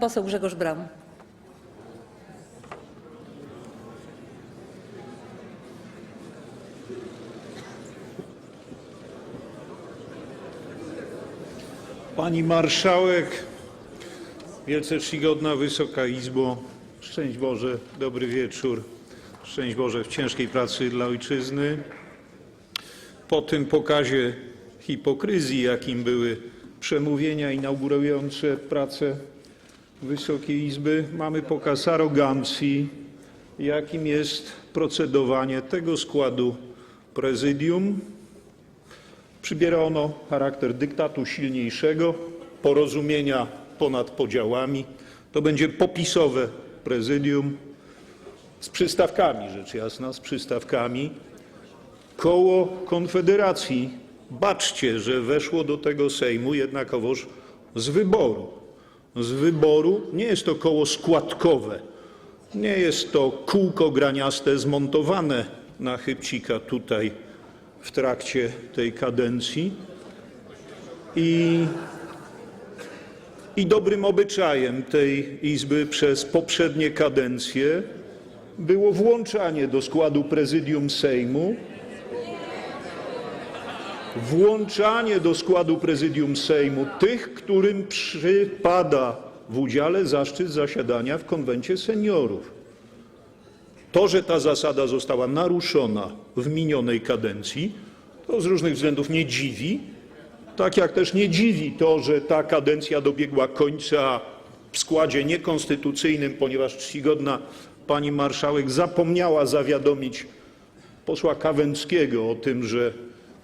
Poseł Grzegorz Braun. Pani marszałek, wielce czcigodna Wysoka Izbo, szczęść Boże, dobry wieczór, szczęść Boże w ciężkiej pracy dla ojczyzny. Po tym pokazie hipokryzji, jakim były przemówienia inaugurujące pracę Wysokiej Izby, mamy pokaz arogancji, jakim jest procedowanie tego składu prezydium. Przybiera ono charakter dyktatu silniejszego, porozumienia ponad podziałami. To będzie popisowe prezydium z przystawkami, rzecz jasna, z przystawkami. Koło Konfederacji, baczcie, że weszło do tego Sejmu jednakowoż z wyboru. Z wyboru nie jest to koło składkowe, nie jest to kółko graniaste zmontowane na chybcika tutaj w trakcie tej kadencji. I, I dobrym obyczajem tej Izby przez poprzednie kadencje było włączanie do składu prezydium Sejmu, włączanie do składu prezydium Sejmu tych, którym przypada w udziale zaszczyt zasiadania w konwencie seniorów. To, że ta zasada została naruszona w minionej kadencji, to z różnych względów nie dziwi, tak jak też nie dziwi to, że ta kadencja dobiegła końca w składzie niekonstytucyjnym, ponieważ czcigodna pani marszałek zapomniała zawiadomić posła Kawęckiego o tym, że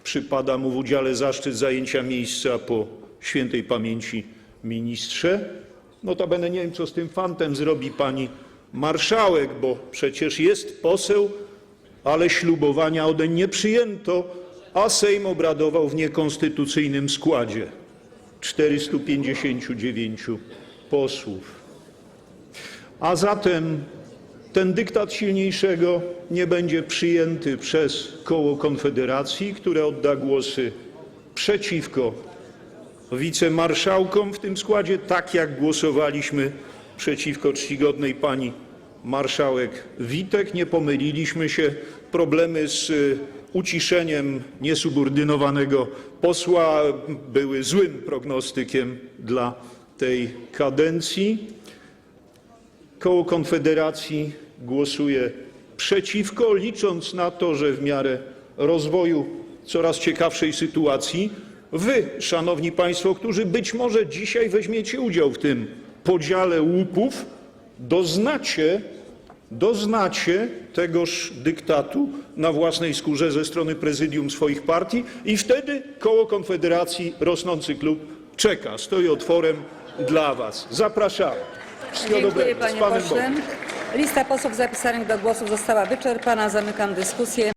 przypada mu w udziale zaszczyt zajęcia miejsca po świętej pamięci ministrze. Notabene nie wiem, co z tym fantem zrobi pani marszałek, bo przecież jest poseł, ale ślubowania odeń nie przyjęto, a Sejm obradował w niekonstytucyjnym składzie 459 posłów. A zatem ten dyktat silniejszego nie będzie przyjęty przez koło Konfederacji, które odda głosy przeciwko wicemarszałkom w tym składzie, tak jak głosowaliśmy przeciwko czcigodnej pani marszałek Witek. Nie pomyliliśmy się. Problemy z y, uciszeniem niesubordynowanego posła były złym prognostykiem dla tej kadencji. Koło Konfederacji głosuje przeciwko, licząc na to, że w miarę rozwoju coraz ciekawszej sytuacji wy, szanowni państwo, którzy być może dzisiaj weźmiecie udział w tym podziale łupów, doznacie, doznacie tegoż dyktatu na własnej skórze ze strony prezydium swoich partii i wtedy koło Konfederacji, rosnący klub czeka, stoi otworem dla was. Zapraszamy. Wszystkiego Dziękuję dobrego. Z panie Panem pośle. Bogiem. Lista posłów zapisanych do głosu została wyczerpana. Zamykam dyskusję.